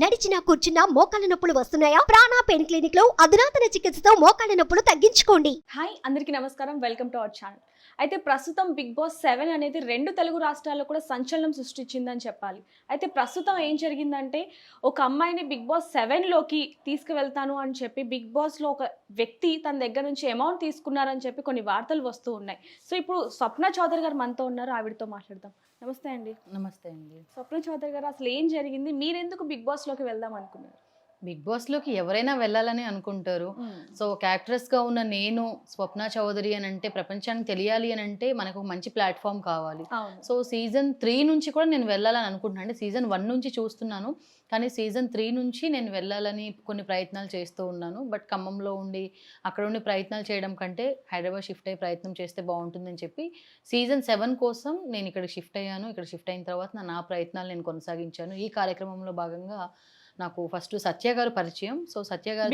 నడిచినా కూర్చున్నా మోకాళ్ళ నొప్పులు వస్తున్నాయా? ప్రాణా పెయిన్ క్లినిక్లో అధునాతన చికిత్సతో మోకాళ్ళ నొప్పులు తగ్గించుకోండి. హాయ్ అందరికీ నమస్కారం. Welcome to our channel. అయితే ప్రస్తుతం బిగ్ బాస్ సెవెన్ అనేది రెండు తెలుగు రాష్ట్రాల్లో కూడా సంచలనం సృష్టించిందని చెప్పాలి. అయితే ప్రస్తుతం ఏం జరిగిందంటే ఒక అమ్మాయిని బిగ్ బాస్ సెవెన్లోకి తీసుకువెళ్తాను అని చెప్పి బిగ్ బాస్లో ఒక వ్యక్తి తన దగ్గర నుంచి అమౌంట్ తీసుకున్నారని చెప్పి కొన్ని వార్తలు వస్తూ ఉన్నాయి. సో ఇప్పుడు స్వప్న చౌదరి గారు మనతో ఉన్నారు. ఆవిడతో మాట్లాడదాం. నమస్తే అండి. నమస్తే అండి. స్వప్న చౌదరి గారు అసలు ఏం జరిగింది? మీరెందుకు బిగ్ బాస్లోకి వెళ్దాం అనుకున్నారు? బిగ్ బాస్లోకి ఎవరైనా వెళ్ళాలని అనుకుంటారు. సో ఒక యాక్ట్రెస్గా ఉన్న నేను స్వప్న చౌదరి అని అంటే ప్రపంచానికి తెలియాలి అని అంటే మనకు ఒక మంచి ప్లాట్ఫామ్ కావాలి. సో సీజన్ త్రీ నుంచి కూడా నేను వెళ్ళాలని అనుకుంటున్నాను అంటే సీజన్ వన్ నుంచి చూస్తున్నాను. కానీ సీజన్ త్రీ నుంచి నేను వెళ్ళాలని కొన్ని ప్రయత్నాలు చేస్తూ ఉన్నాను. బట్ ఖమ్మంలో ఉండి అక్కడ ఉండి ప్రయత్నాలు చేయడం కంటే హైదరాబాద్ షిఫ్ట్ అయ్యి ప్రయత్నం చేస్తే బాగుంటుందని చెప్పి సీజన్ సెవెన్ కోసం నేను ఇక్కడ షిఫ్ట్ అయ్యాను. ఇక్కడ షిఫ్ట్ అయిన తర్వాత నా ప్రయత్నాలు నేను కొనసాగించాను. ఈ కార్యక్రమంలో భాగంగా నాకు ఫస్ట్ సత్య గారు పరిచయం. సో సత్య గారు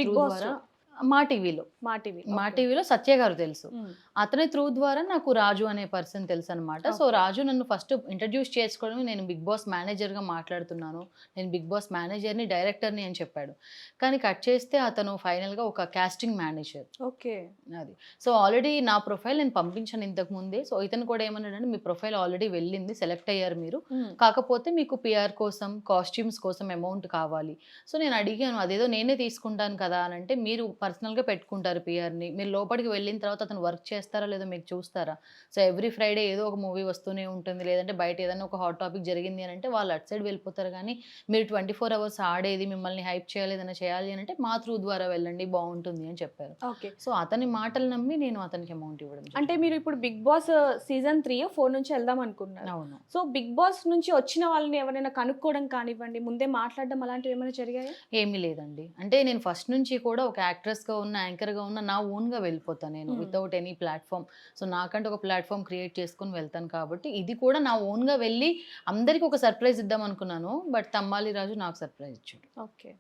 మా టీవీలో. మా టీవీ మా టీవీలో సత్య గారు తెలుసు. అతని త్రూ ద్వారా నాకు రాజు అనే పర్సన్ తెలుసు అనమాట సో. రాజు నన్ను ఫస్ట్ ఇంట్రడ్యూస్ చేసుకోవడం నేను బిగ్ బాస్ మేనేజర్గా మాట్లాడుతున్నాను. నేను బిగ్ బాస్ మేనేజర్ని డైరెక్టర్ని అని చెప్పాడు. కానీ కట్ చేస్తే అతను ఫైనల్గా ఒక కాస్టింగ్ మేనేజర్. ఓకే. అది. సో ఆల్రెడీ నా ప్రొఫైల్ నేను పంపించాను ఇంతకు ముందే. సో ఇతను కూడా ఏమన్నాడంటే మీ ప్రొఫైల్ ఆల్రెడీ వెళ్ళింది సెలెక్ట్ అయ్యారు మీరు. కాకపోతే మీకు పిఆర్ కోసం కాస్ట్యూమ్స్ కోసం అమౌంట్ కావాలి. సో నేను అడిగాను అదేదో నేనే తీసుకుంటాను కదా? అని అంటే మీరు పర్సనల్గా పెట్టుకుంటారు పిఆర్ని. మీరు లోపలికి వెళ్ళిన తర్వాత అతను వర్క్ చేస్తారా లేదో మీకు చూస్తారా? సో ఎవ్రీ ఫ్రైడే ఏదో ఒక మూవీ వస్తూనే ఉంటుంది. లేదంటే బయట ఏదైనా ఒక హాట్ టాపిక్ జరిగింది అని అంటే వాళ్ళు అటు సైడ్ వెళ్ళిపోతారు. కానీ మీరు ట్వంటీ ఫోర్ అవర్స్ ఆడేది మిమ్మల్ని హైప్ చేయాలి ఏదైనా చేయాలి అని అంటే మా త్రూ ద్వారా వెళ్ళండి బాగుంటుంది అని చెప్పారు. ఓకే. సో అతని మాటలు నమ్మి నేను అతనికి అమౌంట్ ఇవ్వడం. అంటే మీరు ఇప్పుడు Bigg Boss season three four నుంచి వెళ్దాం అనుకున్నారు. అవును. సో బిగ్ బాస్ నుంచి వచ్చిన వాళ్ళని ఎవరైనా కనుక్కోవడం కానివ్వండి ముందే మాట్లాడడం అలాంటివి ఏమైనా జరిగాయా? ఏమీ లేదండి. అంటే నేను ఫస్ట్ నుంచి కూడా ఒక యాక్ట్రెస్గా ఉన్న యాంకర్గా ఉన్న నా ఓన్గా వెళ్ళిపోతాను నేను. Without any platform. సో నాకంటే ఒక ప్లాట్ఫామ్ క్రియేట్ చేసుకొని వెళ్తాను కాబట్టి ఇది కూడా నా ఓన్గా వెళ్ళి అందరికీ ఒక సర్ప్రైజ్ ఇద్దాం అనుకున్నాను. బట్ తమ్మాలి రాజు నాకు సర్ప్రైజ్ ఇచ్చాడు. ఓకే.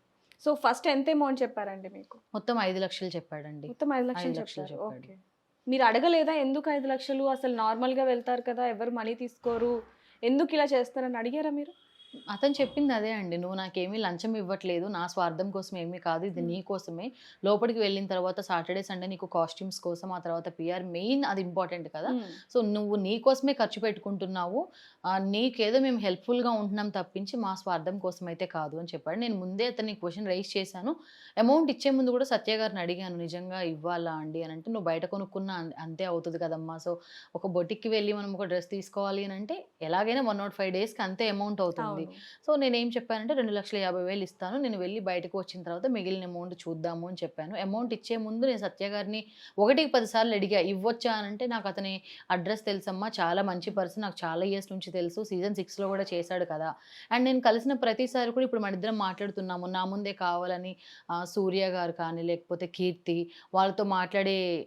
సో ఫస్ట్ ఎంత అమౌంట్ చెప్పారండి మీకు? మొత్తం ఐదు లక్షలు చెప్పాడండి. మొత్తం ఐదు లక్షలు చెప్పాడు. మీరు అడగలేదా ఎందుకు ఐదు లక్షలు? అసలు నార్మల్గా వెళ్తారు కదా ఎవరు మనీ తీసుకోరు? ఎందుకు ఇలా చేస్తారని అడిగారా మీరు? అతను చెప్పింది అదే అండి. నువ్వు నాకేమీ లంచం ఇవ్వట్లేదు. నా స్వార్థం కోసం ఏమీ కాదు. ఇది. నీ కోసమే. లోపలికి వెళ్ళిన తర్వాత సాటర్డే సండే నీకు కాస్ట్యూమ్స్ కోసం ఆ తర్వాత పిఆర్ మెయిన్ అది ఇంపార్టెంట్ కదా. సో నువ్వు నీ కోసమే ఖర్చు పెట్టుకుంటున్నావు. నీకేదో మేము హెల్ప్ఫుల్గా ఉంటున్నాం తప్పించి మా స్వార్థం కోసం అయితే కాదు అని చెప్పాడు. నేను ముందే అతన్ని క్వశ్చన్ రైజ్ చేశాను. అమౌంట్ ఇచ్చే ముందు కూడా సత్య గారిని అడిగాను. నిజంగా ఇవ్వాలా అండి? అని అంటే నువ్వు బయట కొనుక్కున్నా అంతే అవుతుంది కదమ్మా. సో ఒక బొటిక్కి వెళ్ళి మనం ఒక డ్రెస్ తీసుకోవాలి అని అంటే ఎలాగైనా వన్ నాట్ ఫైవ్ డేస్కి అంతే అమౌంట్ అవుతుంది. అవును. సో నేను ఏం చెప్పానంటే రెండు లక్షల యాభై వేలు ఇస్తాను. నేను వెళ్ళి బయటకు వచ్చిన తర్వాత మిగిలిన అమౌంట్ చూద్దాము అని చెప్పాను. అమౌంట్ ఇచ్చే ముందు నేను సత్య గారిని ఒకటికి పదిసార్లు అడిగా ఇవ్వచ్చా? అని అంటే నాకు అతని అడ్రస్ తెలుసమ్మా. చాలా మంచి పర్సన్. నాకు చాలా ఇయర్స్ నుంచి తెలుసు. సీజన్ సిక్స్లో కూడా చేశాడు కదా. అండ్ నేను కలిసిన ప్రతిసారి కూడా ఇప్పుడు మన ఇద్దరం మాట్లాడుతున్నాము. నా ముందే కావాలని సూర్య గారు కానీ లేకపోతే కీర్తి వాళ్ళతో మాట్లాడే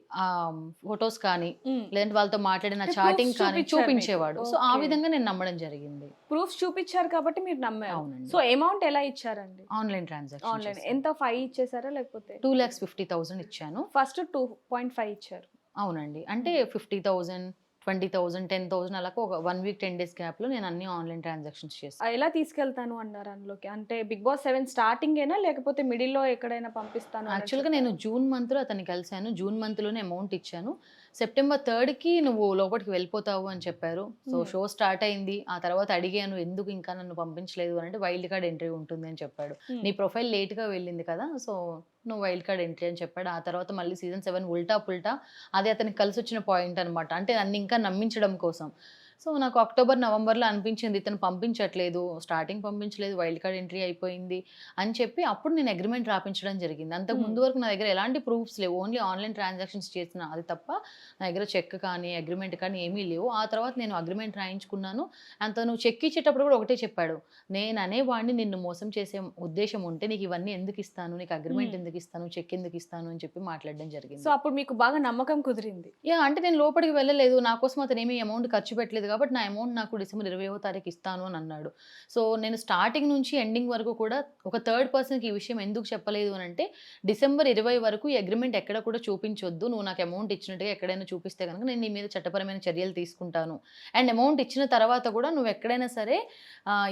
ఫొటోస్ కానీ. లేదంటే వాళ్ళతో మాట్లాడిన అంటే చాటింగ్ కానీ. చూపించేవాడు. సో ఆ. విధంగా నేను నమ్మడం జరిగింది. ప్రూఫ్స్ చూపించారు కాబట్టి మీరు నమ్మారు. అవునండి. సో అమౌంట్ ఎలా ఇచ్చారండి? ఆన్లైన్ ట్రాన్సాక్షన్ ఆన్లైన్ ఎంత ఫైవ్ ఇచ్చేసారా లేకపోతే? టూ ల్యాక్స్ ఫిఫ్టీ థౌసండ్ ఇచ్చాను. ఫస్ట్ టూ పాయింట్ ఫైవ్ ఇచ్చారు. అవునండి. అంటే fifty thousand twenty thousand ten thousand అలా ఒక వన్ వీక్ టెన్ డేస్ గ్యాప్లో నేను అన్ని ఆన్లైన్ ట్రాన్సాక్షన్స్ చేస్తాను ఆ, ఎలా తీసుకెళ్తాను అన్నారు అందులోకి? అంటే బిగ్ బాస్ సెవెన్ స్టార్టింగ్ ఏనా లేకపోతే మిడిల్లో ఎక్కడైనా పంపిస్తాను యాక్చువల్గా నేను? జూన్ మంత్లో అతన్ని కలిశాను. జూన్ మంత్లోనే అమౌంట్ ఇచ్చాను. సెప్టెంబర్ థర్డ్కి నువ్వు లోపలికి వెళ్ళిపోతావు అని చెప్పారు. So Hmm. షో స్టార్ట్ అయింది. ఆ తర్వాత అడిగాను ఎందుకు ఇంకా నన్ను పంపించలేదు? అని అంటే వైల్డ్ కార్డ్ ఎంట్రీ ఉంటుంది అని చెప్పాడు. మ్మ్. నీ ప్రొఫైల్ లేట్గా వెళ్ళింది కదా సో నువ్వు వైల్డ్ కార్డ్ ఎంట్రీ అని చెప్పాడు. ఆ తర్వాత మళ్ళీ సీజన్ సెవెన్ ఉల్టా పుల్టా అది అతనికి కలిసి వచ్చిన పాయింట్ అనమాట అంటే నన్ను ఇంకా నమ్మించడం కోసం. సో నాకు అక్టోబర్ నవంబర్లో అనిపించింది ఇతను పంపించట్లేదు స్టార్టింగ్ పంపించలేదు వైల్డ్ కార్డ్ ఎంట్రీ అయిపోయింది అని చెప్పి అప్పుడు నేను అగ్రిమెంట్ రాపించడం జరిగింది. అంతకు ముందు వరకు నా దగ్గర ఎలాంటి ప్రూఫ్స్ లేవు. ఓన్లీ ఆన్లైన్ ట్రాన్సాక్షన్స్ చేసిన అది తప్ప నా దగ్గర చెక్ కానీ అగ్రిమెంట్ కానీ ఏమీ లేవు. ఆ తర్వాత నేను అగ్రిమెంట్ రాయించుకున్నాను. అంత నువ్వు చెక్ ఇచ్చేటప్పుడు కూడా ఒకటే చెప్పాడు. నేను అనేవాడిని నిన్ను మోసం చేసే ఉద్దేశం ఉంటే నీకు ఇవన్నీ ఎందుకు ఇస్తాను? నీకు అగ్రిమెంట్. ఎందుకు ఇస్తాను? చెక్ ఎందుకు ఇస్తాను? అని చెప్పి మాట్లాడడం జరిగింది. సో అప్పుడు మీకు బాగా నమ్మకం కుదిరింది. యా అంటే నేను లోపలికి వెళ్ళలేదు. నా కోసం అతను ఏమీ అమౌంట్ ఖర్చు పెట్టలేదు. చెప్పలేదు కాబట్టి నా అమౌంట్ నాకు డిసెంబర్ ఇరవైవ తారీఖు ఇస్తాను అని అన్నాడు. సో నేను స్టార్టింగ్ నుంచి ఎండింగ్ వరకు కూడా ఒక థర్డ్ పర్సన్కి ఈ విషయం ఎందుకు చెప్పలేదు అని అంటే డిసెంబర్ ఇరవై వరకు ఈ అగ్రిమెంట్ ఎక్కడ కూడా చూపించొద్దు. నువ్వు నాకు అమౌంట్ ఇచ్చినట్టుగా ఎక్కడైనా చూపిస్తే కనుక నేను నీ మీద చట్టపరమైన చర్యలు తీసుకుంటాను. అండ్ అమౌంట్ ఇచ్చిన తర్వాత కూడా నువ్వు ఎక్కడైనా సరే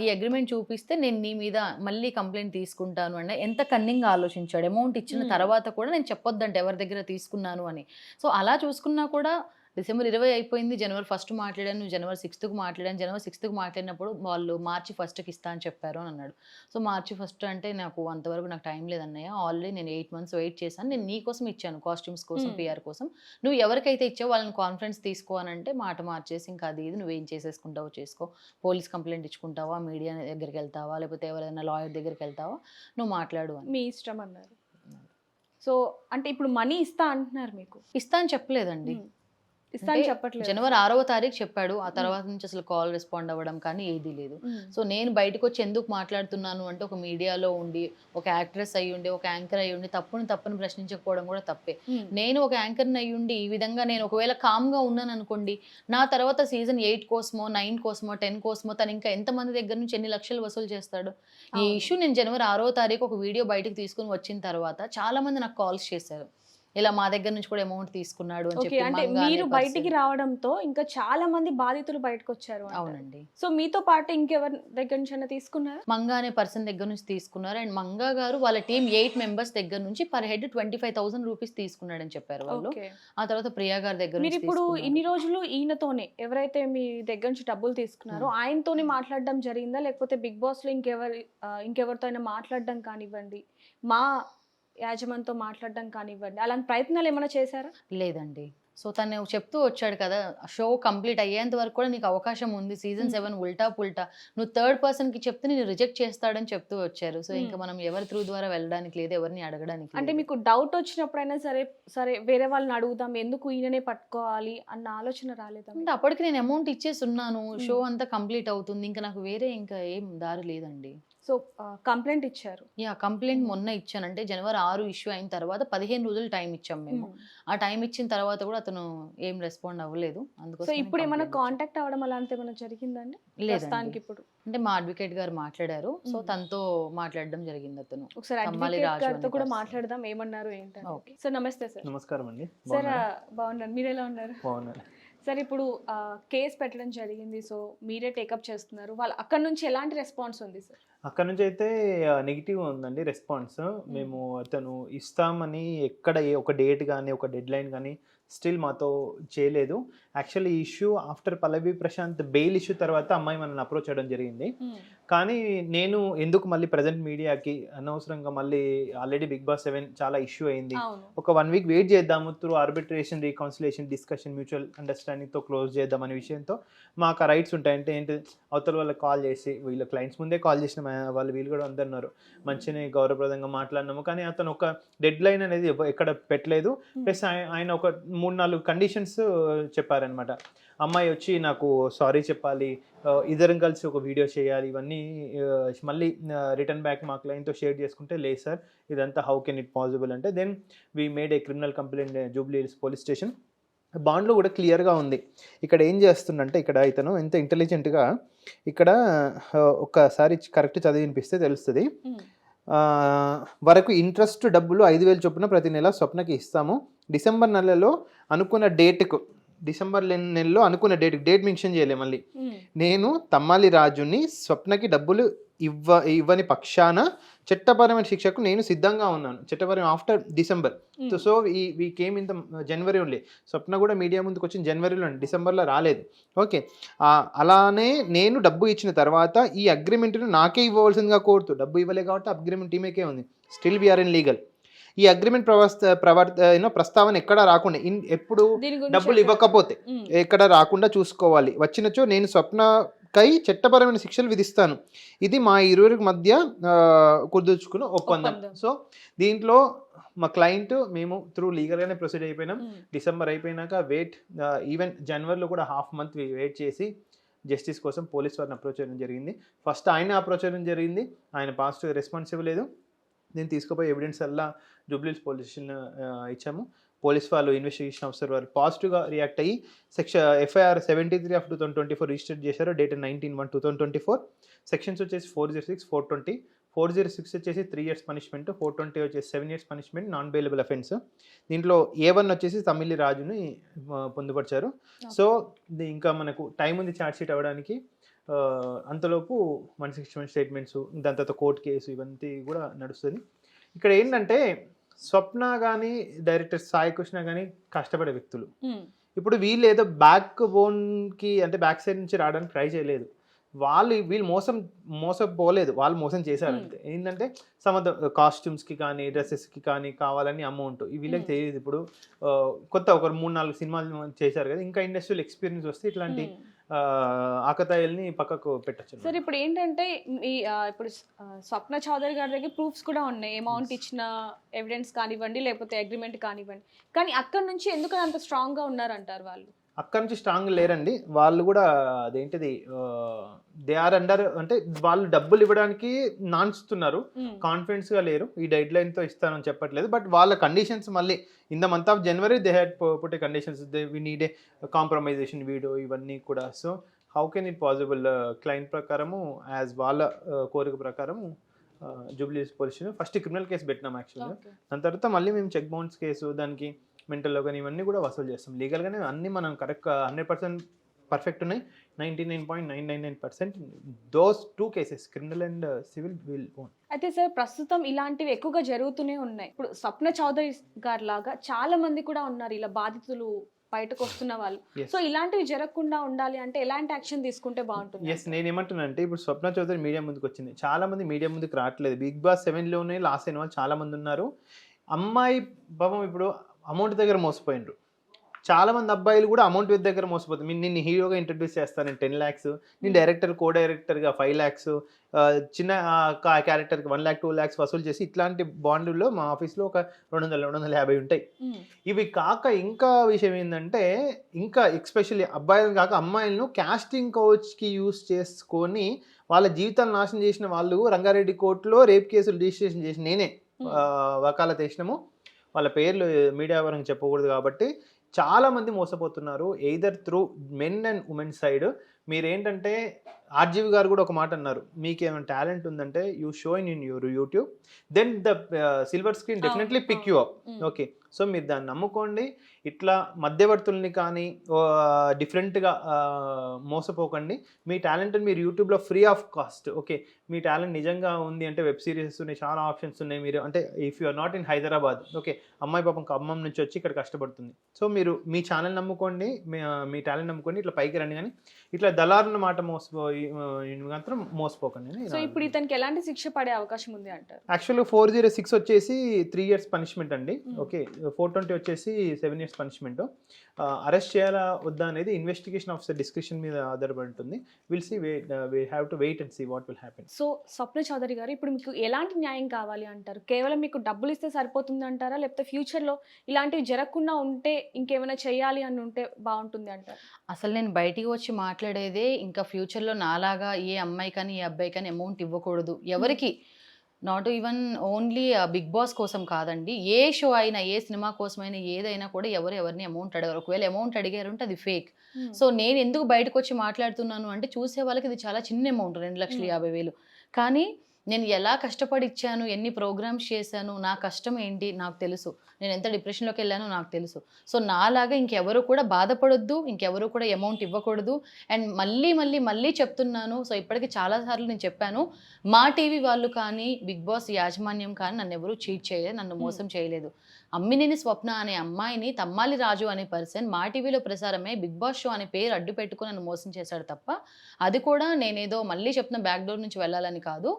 ఈ అగ్రిమెంట్ చూపిస్తే నేను నీ మీద మళ్ళీ కంప్లైంట్ తీసుకుంటాను అంటే ఎంత కన్నింగ్ ఆలోచించాడు. అమౌంట్ ఇచ్చిన. తర్వాత కూడా నేను చెప్పొద్దంటే ఎవరి దగ్గర తీసుకున్నాను అని. సో అలా చూసుకున్నా కూడా డిసెంబర్ ఇరవై అయిపోయింది జనవరి ఫస్ట్ మాట్లాడాను నువ్వు జనవరి సిక్స్త్కి మాట్లాడాను జనవరి సిక్స్త్కి మాట్లాడినప్పుడు వాళ్ళు మార్చి ఫస్ట్కి ఇస్తా అని చెప్పారు అని అన్నాడు. సో మార్చి ఫస్ట్ అంటే నాకు అంతవరకు నాకు టైం లేదన్నయ్య ఆల్రెడీ నేను ఎయిట్ మంత్స్ వెయిట్ చేశాను. నేను నీ కోసం ఇచ్చాను కాస్ట్యూమ్స్ కోసం Hmm. పిఆర్ కోసం. నువ్వు ఎవరికైతే ఇచ్చావో వాళ్ళని కాన్ఫిడెన్స్ తీసుకో అని అంటే మాట మార్చేసి ఇంకా అది ఇది నువ్వేం చేసేసుకుంటావో చేసుకో. Police complaint ఇచ్చుకుంటావా? మీడియా దగ్గరికి వెళ్తావా? లేకపోతే ఎవరైనా లాయర్ దగ్గరికి వెళ్తావా? నువ్వు మాట్లాడు అని. మీ ఇష్టం అన్నారు. సో అంటే ఇప్పుడు మనీ ఇస్తా అంటున్నారు మీకు? ఇస్తా అని చెప్పలేదండి. ఉమ్. ఇస్తా అని అంటే చెప్పట్లేదు జనవరి ఆరవ తారీఖు చెప్పాడు ఆ తర్వాత నుంచి అసలు కాల్ రెస్పాండ్ అవ్వడం కానీ ఏదీ లేదు. సో నేను బయటకు వచ్చి ఎందుకు మాట్లాడుతున్నాను అంటే ఒక మీడియాలో ఉండి ఒక యాక్ట్రెస్ అయ్యి ఉండి ఒక యాంకర్ అయ్యి ఉండి తప్పుని తప్పుని ప్రశ్నించకపోవడం కూడా తప్పే. నేను ఒక యాంకర్ని అయ్యి ఉండి ఈ విధంగా నేను ఒకవేళ కామ్గా ఉన్నాను అనుకోండి నా తర్వాత సీజన్ ఎయిట్ కోసమో నైన్ కోసమో టెన్ కోసమో తను ఇంకా ఎంతమంది దగ్గర నుంచి ఎన్ని లక్షలు వసూలు చేస్తాడు ఈ. ఇష్యూ నేను జనవరి ఆరో తారీఖు ఒక వీడియో బయటకు తీసుకుని వచ్చిన తర్వాత చాలా మంది నాకు కాల్స్ చేశారు ఇలా మా దగ్గర నుంచి కూడా అమౌంట్ తీసుకున్నాడు అని చెప్పి అంటే మీరు. బయటికి రావడంతో ఇంకా చాలా మంది బాధితులు బయటకు వచ్చారు. అవునండి. సో మీతో పాటు ఇంకెవరి దగ్గర నుంచి అయినా తీసుకున్నారా? మంగా అనే పర్సన్ దగ్గర నుంచి తీసుకున్నారు. అండ్ మంగా గారు వాళ్ళ టీం ఎయిట్ మెంబర్స్ దగ్గర నుంచి per head twenty five thousand rupees తీసుకున్నాడని చెప్పారు వాళ్ళు. ఆ తర్వాత ప్రియా గారి దగ్గర మీరు ఇప్పుడు. ఇన్ని రోజులు ఈయనతోనే ఎవరైతే మీ దగ్గర నుంచి డబ్బులు తీసుకున్నారో ఆయనతోనే మాట్లాడడం జరిగిందా? లేకపోతే బిగ్ బాస్లో ఇంకెవరి ఇంకెవరితో అయినా మాట్లాడడం కానివ్వండి. మా యాజమాన్తో మాట్లాడడం కానివ్వండి అలాంటి ప్రయత్నాలు ఏమైనా చేశారా లేదండి సో తను చెప్తూ వచ్చాడు కదా షో కంప్లీట్ అయ్యేంత వరకు కూడా నీకు అవకాశం ఉంది సీజన్. సెవెన్ ఉల్టా పుల్టా నువ్వు థర్డ్ పర్సన్కి చెప్తే నేను రిజెక్ట్ చేస్తాడని చెప్తూ వచ్చారు సో. ఇంకా మనం ఎవరి త్రూ ద్వారా వెళ్ళడానికి లేదు ఎవరిని అడగడానికి అంటే. మీకు డౌట్ వచ్చినప్పుడైనా సరే సరే వేరే వాళ్ళని అడుగుదాం ఎందుకు ఈయననే పట్టుకోవాలి అన్న ఆలోచన రాలేదా? అంటే అప్పటికి నేను అమౌంట్ ఇచ్చేసి ఉన్నాను. షో అంతా కంప్లీట్ అవుతుంది ఇంకా నాకు వేరే ఇంకా ఏం దారి లేదండి సో కంప్లైంట్ ఇచ్చారు. Yeah complaint. మొన్న ఇచ్చాను. అంటే జనవరి ఆరు ఇష్యూ అయిన తర్వాత పదిహేను రోజులు టైం ఇచ్చాం మేము. ఆ టైం ఇచ్చిన తర్వాత కూడా అతను ఏం రెస్పాండ్ అవ్వలేదు. సో అందుకోసం ఇప్పుడు ఏమైనా కాంటాక్ట్ అవ్వడం అలాంటి ఏమైనా జరిగిందండి? ప్రస్తుతానికి లేదండి ఇప్పుడు. అంటే మా అడ్వకేట్ గారు మాట్లాడారు. సో. తనతో మాట్లాడడం జరిగింది అతను. ఒకసారి గారితో కూడా. మాట్లాడదాం. ఏమన్నారు Okay. సార్ నమస్తే సార్. నమస్కారం అండి. సార్ బాగున్నారా? బాగున్నాను. మీరు ఎలా ఉన్నారు? బాగున్నాను. సార్ ఇప్పుడు కేసు పెట్టడం జరిగింది. సో మీరే టేకప్ చేస్తున్నారు. వాళ్ళు అక్కడ నుంచి ఎలాంటి రెస్పాన్స్ ఉంది సార్? అక్కడ నుంచి అయితే నెగిటివ్ ఉందండి రెస్పాన్స్ మేము అతను ఇస్తామని ఎక్కడ ఏ ఒక డేట్ కానీ ఒక డెడ్ లైన్ కానీ స్టిల్ మాతో చేయలేదు. యాక్చువల్లీ ఈ issue after Pallavi Prashanth bail issue తర్వాత అమ్మాయి మనల్ని అప్రోచ్ చేయడం జరిగింది. కానీ నేను ఎందుకు మళ్ళీ ప్రజెంట్ మీడియాకి అనవసరంగా మళ్ళీ ఆల్రెడీ బిగ్ బాస్ సెవెన్ చాలా ఇష్యూ అయింది. అవును. ఒక వన్ వీక్ వెయిట్ చేద్దాము through arbitration reconciliation discussion mutual అండర్స్టాండింగ్తో close చేద్దాం అనే విషయంతో మాకు ఆ రైట్స్ ఉంటాయి అంటే ఏంటి? అవతల వాళ్ళకి కాల్ చేసి వీళ్ళ క్లయింట్స్ ముందే కాల్ చేసిన వాళ్ళు వీళ్ళు కూడా అందరున్నారు మంచిగా గౌరవప్రదంగా మాట్లాడినాము. కానీ అతను ఒక డెడ్ లైన్ అనేది ఎక్కడ పెట్టలేదు. ప్లస్ ఆయన ఒక మూడు నాలుగు కండిషన్స్ చెప్పారనమాట అమ్మాయి వచ్చి నాకు సారీ చెప్పాలి ఇద్దరం కలిసి ఒక వీడియో చేయాలి ఇవన్నీ మళ్ళీ రిటర్న్ బ్యాక్ మా క్లయింట్తో షేర్ చేసుకుంటే లేదు సార్ ఇదంతా హౌ కెన్ ఇట్ పాసిబుల్ అంటే then we made a criminal complaint Jubilee Hills police station బాండ్లో కూడా క్లియర్గా ఉంది. ఇక్కడ ఏం చేస్తుందంటే ఇక్కడ ఇతను ఎంత ఇంటెలిజెంట్గా ఇక్కడ ఒక్కసారి కరెక్ట్ చదివి వినిపిస్తే తెలుస్తుంది. ఆ, వరకు ఇంట్రెస్ట్ డబ్బులు ఐదు వేలు చొప్పున ప్రతి నెల స్వప్నకి ఇస్తాము. డిసెంబర్ నెలలో అనుకున్న డేట్కు డిసెంబర్ నెలలో అనుకున్న డేట్ డేట్ మెన్షన్ చేయలే మళ్ళీ. నేను తమ్మాలి రాజుని స్వప్నకి డబ్బులు ఇవ్వ ఇవ్వని పక్షాన చట్టపరమైన శిక్షకు నేను సిద్ధంగా ఉన్నాను. చట్టపరమైన ఆఫ్టర్ డిసెంబర్. సో ఈ we came in the January only Swapna కూడా మీడియా ముందుకు వచ్చిన జనవరిలో డిసెంబర్లో రాలేదు. ఓకే. అలానే నేను డబ్బు ఇచ్చిన తర్వాత ఈ అగ్రిమెంట్ను నాకే ఇవ్వవలసిందిగా కోరుతూ డబ్బు ఇవ్వలే కాబట్టి అగ్రిమెంట్ ఈమెకే ఉంది. Still we are in legal ఈ అగ్రిమెంట్ ప్రవర్త ప్రవర్త ప్రస్తావన ఎక్కడా రాకుండా ఇన్ ఎప్పుడు డబ్బులు ఇవ్వకపోతే ఉమ్. ఎక్కడ రాకుండా చూసుకోవాలి. వచ్చినచో నేను స్వప్నకై చట్టపరమైన శిక్షలు విధిస్తాను. ఇది మా ఇరువురికి మధ్య కుదుర్చుకున్న ఒప్పందం. సో దీంట్లో మా క్లయింట్ మేము త్రూ లీగల్గానే ప్రొసీడ్ అయిపోయినాం. డిసెంబర్ అయిపోయినాక వెయిట్ ఈవెన్ జనవరిలో కూడా హాఫ్ మంత్ వెయిట్ చేసి జస్టిస్ కోసం పోలీస్ వారిని అప్రోచ్ చేయడం జరిగింది. ఫస్ట్ ఆయన అప్రోచ్ చేయడం జరిగింది. ఆయన పాజిటివ్ రెస్పాన్స్ ఇవ్వలేదు. నేను తీసుకుపోయి ఎవిడెన్స్ అలా జూబ్లీస్ పోలీస్ స్టేషన్ ఇచ్చాము. పోలీస్ వాళ్ళు ఇన్వెస్టిగేషన్ ఆఫీసర్ వాళ్ళు పాజిటివ్గా రియాక్ట్ అయ్యి section FIR seventy three of two thousand twenty four register చేశారు. Date nineteen one two thousand twenty four sections వచ్చేసి four zero six four twenty four zero six వచ్చేసి three years punishment four twenty వచ్చేసి seven years punishment non bailable offence దీంట్లో A one వచ్చేసి తమిళి రాజుని పొందుపరిచారు. So ఇంకా మనకు టైం ఉంది ఛార్జ్ షీట్ అవ్వడానికి. అంతలోపు వన్ సిక్స్టీ వన్ స్టేట్మెంట్స్ దాని తర్వాత కోర్టు కేసు ఇవన్నీ కూడా నడుస్తుంది. ఇక్కడ ఏంటంటే స్వప్న కానీ డైరెక్టర్ సాయి కృష్ణ కానీ కష్టపడే వ్యక్తులు. ఇప్పుడు వీళ్ళు ఏదో బ్యాక్ బోన్కి అంటే బ్యాక్ సైడ్ నుంచి రావడానికి ట్రై చేయలేదు. వాళ్ళు వీళ్ళు మోసం మోసపోలేదు. వాళ్ళు మోసం చేశారు ఏంటంటే సమ్ కాస్ట్యూమ్స్కి కానీ డ్రెస్సెస్కి కానీ కావాలని అమౌంట్ వీళ్ళకి. తెలియదు. ఇప్పుడు కొత్త ఒక మూడు నాలుగు సినిమాలు చేశారు కదా ఇంకా ఇండస్ట్రియల్ ఎక్స్పీరియన్స్ వస్తే ఇట్లాంటి ఆకతాయిల్ని పక్కకు పెట్టచ్చు సార్ ఇప్పుడు ఏంటంటే ఈ ఇప్పుడు స్వప్న చౌదరి గారి దగ్గర ప్రూఫ్స్ కూడా ఉన్నాయి. అమౌంట్ ఇచ్చిన ఎవిడెన్స్ కానివ్వండి లేకపోతే అగ్రిమెంట్ కానివ్వండి. కానీ అక్కడ నుంచి ఎందుకు అంత స్ట్రాంగ్గా ఉన్నారంటారు వాళ్ళు? అక్కడ నుంచి స్ట్రాంగ్ లేరండి. వాళ్ళు కూడా అదేంటిది దే ఆర్ అండర్ అంటే వాళ్ళు డబ్బులు ఇవ్వడానికి నాన్స్తున్నారు కాన్ఫిడెన్స్గా లేరు. ఈ డెడ్ లైన్తో ఇస్తానని చెప్పట్లేదు. బట్ వాళ్ళ కండిషన్స్ మళ్ళీ in the month of January they had put conditions they we need a compromisation video ఇవన్నీ కూడా. So how can it possible client ప్రకారము యాజ్ వాళ్ళ uh, కోరిక ప్రకారము Jubilee police first criminal case పెట్టినాం యాక్చువల్గా. దాని తర్వాత మళ్ళీ మేము చెక్ బౌన్స్ కేసు దానికి మెంటల్లో కానీ ఇవన్నీ కూడా వసూలు చేస్తాం. లీగల్గానే అన్నీ మనం కరెక్ట్ హండ్రెడ్ పర్సెంట్ పర్ఫెక్ట్ ఉన్నాయి. Ninety nine point nine nine nine percent those two cases criminal and civil will own. అయితే సార్ ప్రస్తుతం ఇలాంటివి ఎక్కువగా జరుగుతూనే ఉన్నాయి. ఇప్పుడు స్వప్న చౌదరి గారి లాగా చాలా మంది కూడా ఉన్నారు ఇలా బాధితులు బయటకు వస్తున్న వాళ్ళు. సో ఇలాంటివి జరగకుండా ఉండాలి అంటే ఎలాంటి యాక్షన్ తీసుకుంటే బాగుంటుంది? ఎస్ నేను ఏమంటున్నానంటే ఇప్పుడు స్వప్న చౌదరి మీడియా ముందుకు వచ్చింది. చాలా మంది మీడియా ముందుకు రావట్లేదు. బిగ్ బాస్ సెవెన్లోనే లాస్ అయిన వాళ్ళు చాలా మంది ఉన్నారు. అమ్మాయి పాపం ఇప్పుడు అమౌంట్ దగ్గర మోసపోయినరు చాలా మంది అబ్బాయిలు కూడా అమౌంట్ దగ్గర మోసపోతుంది నేను నిన్ను హీరోగా ఇంట్రడ్యూస్ చేస్తాను నేను టెన్ ల్యాక్స్ నేను డైరెక్టర్ కో డైరెక్టర్గా ఫైవ్ ల్యాక్స్ చిన్న క్యారెక్టర్కి వన్ ల్యాక్ టూ ల్యాక్స్ వసూలు చేసి ఇట్లాంటి బాండ్లలో మా ఆఫీస్లో ఒక రెండు వందల రెండు వందల యాభై ఉంటాయి. ఇవి కాక ఇంకా విషయం ఏంటంటే ఇంకా ఎక్స్పెషల్లీ అబ్బాయిలను కాక అమ్మాయిలను కాస్టింగ్ కోచ్కి యూస్ చేసుకొని వాళ్ళ జీవితాలు నాశనం చేసిన వాళ్ళు రంగారెడ్డి కోర్టులో రేప్ కేసులు రిజిస్ట్రేషన్ చేసి నేనే వకాలత్ వేసినాము వాళ్ళ పేర్లు మీడియా వరకు చెప్పకూడదు కాబట్టి చాలామంది మోసపోతున్నారు either through men and women side మీరేంటంటే ఆర్జీవి గారు కూడా ఒక మాట అన్నారు మీకు ఏమైనా టాలెంట్ ఉందంటే you show in in your YouTube then the silver screen definitely pick. You up. Okay so మీరు దాన్ని నమ్ముకోండి ఇట్లా మధ్యవర్తుల్ని కానీ డిఫరెంట్గా మోసపోకండి మీ టాలెంట్ని మీరు యూట్యూబ్లో ఫ్రీ ఆఫ్ కాస్ట్ ఓకే మీ టాలెంట్ నిజంగా ఉంది అంటే వెబ్ సిరీస్ ఉన్నాయి చాలా ఆప్షన్స్ ఉన్నాయి మీరు అంటే if you are not in Hyderabad okay అమ్మాయి పాపం ఖమ్మం నుంచి వచ్చి ఇక్కడ కష్టపడుతుంది సో మీరు మీ ఛానల్ నమ్ముకోండి మీ మీ టాలెంట్ నమ్ముకోండి ఇట్లా పైకి రండి కానీ ఇట్లా దళారుల మాట మోసపోయి ఆ, మాత్రం మోసపోకండి. సో ఇప్పుడు ఇతనికి ఎలాంటి శిక్ష పడే అవకాశం ఉంది అంటారు? యాక్చువల్గా ఫోర్ జీరో సిక్స్ వచ్చేసి త్రీ ఇయర్స్ పనిష్మెంట్ అండి. ఓకే ఫోర్ ట్వంటీ వచ్చేసి సెవెన్ ఇయర్స్ పనిష్మెంట్ అరెస్ట్ చేయాలా వద్దా అనేది ఇన్వెస్టిగేషన్ ఆఫీసర్ డిస్కషన్ మీద ఆధారపడి ఉంటుంది will see wait we have to wait and see what will happen so Swapna Chowdary గారు ఇప్పుడు మీకు ఎలాంటి న్యాయం కావాలి అంటారు? కేవలం మీకు డబ్బులు ఇస్తే సరిపోతుంది అంటారా? లేకపోతే ఫ్యూచర్లో ఇలాంటివి జరగకుండా ఉంటే ఇంకేమైనా చేయాలి అని ఉంటే బాగుంటుంది అంటారు? అసలు నేను బయటికి వచ్చి మాట్లాడేదే ఇంకా ఫ్యూచర్లో నాలాగా ఏ అమ్మాయి కానీ ఏ అబ్బాయి కానీ అమౌంట్ ఇవ్వకూడదు. ఎవరికి? Not even only Bigg Boss కోసం కాదండి ఏ షో అయినా ఏ సినిమా కోసమైనా ఏదైనా కూడా ఎవరు ఎవరిని అమౌంట్ అడగరు. ఒకవేళ అమౌంట్ అడిగారు అంటే అది ఫేక్ సో నేను ఎందుకు బయటకు వచ్చి మాట్లాడుతున్నాను అంటే చూసే వాళ్ళకి ఇది చాలా చిన్న అమౌంట్ రెండు లక్షల Hmm. యాభై వేలు. కానీ నేను ఎలా కష్టపడి ఇచ్చాను ఎన్ని ప్రోగ్రామ్స్ చేశాను నా కష్టం ఏంటి నాకు తెలుసు. నేను ఎంత డిప్రెషన్లోకి వెళ్ళానో నాకు తెలుసు. సో నాలాగా ఇంకెవరు కూడా బాధపడొద్దు ఇంకెవరు కూడా అమౌంట్ ఇవ్వకూడదు. అండ్ మళ్ళీ మళ్ళీ మళ్ళీ చెప్తున్నాను. సో ఇప్పటికి చాలాసార్లు నేను చెప్పాను మా టీవీ వాళ్ళు కానీ బిగ్ బాస్ యాజమాన్యం కానీ నన్ను ఎవరు చీట్ చేయలేదు నన్ను మోసం చేయలేదు. అమ్మినేని స్వప్న అనే అమ్మాయిని తమ్మాలి రాజు అనే పర్సన్ మా టీవీలో ప్రసారమే బిగ్ బాస్ షో అనే పేరు అడ్డు పెట్టుకుని నన్ను మోసం చేశాడు తప్ప అది కూడా నేనేదో మళ్ళీ చెప్తున్న బ్యాక్ డోర్ నుంచి వెళ్ళాలని కాదు.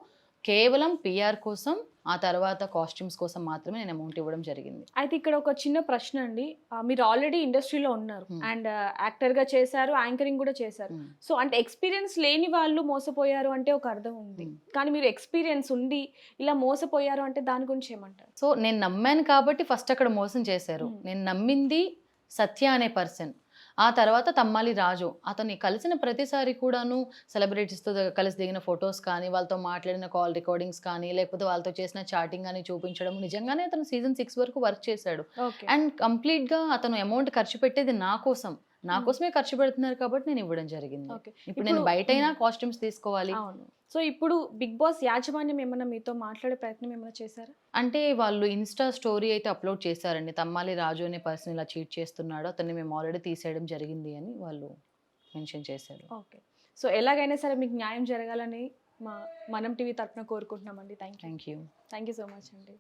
కేవలం పిఆర్ కోసం ఆ తర్వాత కాస్ట్యూమ్స్ కోసం మాత్రమే నేను అమౌంట్ ఇవ్వడం జరిగింది అయితే ఇక్కడ ఒక చిన్న ప్రశ్న అండి మీరు ఆల్రెడీ ఇండస్ట్రీలో ఉన్నారు Hmm. అండ్ యాక్టర్గా చేశారు యాంకరింగ్ కూడా చేశారు Hmm. సో అంటే ఎక్స్పీరియన్స్ లేని వాళ్ళు మోసపోయారు అంటే ఒక అర్థం ఉంది Hmm. కానీ మీరు ఎక్స్పీరియన్స్ ఉండి ఇలా మోసపోయారు అంటే దాని గురించి ఏమంటారు సో నేను నమ్మాను కాబట్టి ఫస్ట్ అక్కడ మోసం చేశారు Hmm. నేను నమ్మింది సత్య అనే పర్సన్ ఆ తర్వాత తమ్మాలి రాజు అతన్ని కలిసిన ప్రతిసారి కూడాను సెలబ్రిటీస్తో కలిసి దిగిన ఫొటోస్ కానీ వాళ్ళతో మాట్లాడిన కాల్ రికార్డింగ్స్ కానీ లేకపోతే వాళ్ళతో చేసిన చాటింగ్ అని చూపించడం. నిజంగానే అతను సీజన్ సిక్స్ వరకు వర్క్ చేశాడు. ఓకే. అండ్ కంప్లీట్గా అతను అమౌంట్ ఖర్చు పెట్టేది నా కోసం. నా. కోసమే ఖర్చు పెడుతున్నారు కాబట్టి నేను ఇవ్వడం జరిగింది. ఇప్పుడు నేను ఇప్పుడు- బయట అయినా కాస్ట్యూమ్స్ తీసుకోవాలి. సో ఇప్పుడు బిగ్ బాస్ యాజమాన్యం ఏమైనా మీతో మాట్లాడే ప్రయత్నం ఏమైనా చేశారా? అంటే వాళ్ళు ఇన్స్టా స్టోరీ అయితే అప్లోడ్ చేశారండి. తమ్మాలి రాజు అనే పర్సన్ ఇలా చీట్ చేస్తున్నాడు. అతన్ని మేము ఆల్రెడీ తీసేయడం జరిగింది అని వాళ్ళు మెన్షన్ చేశారు. ఓకే. సో ఎలాగైనా సరే మీకు న్యాయం జరగాలని మా మనం టీవీ తరఫున కోరుకుంటున్నామండి. Thank you thank you thank you so much అండి.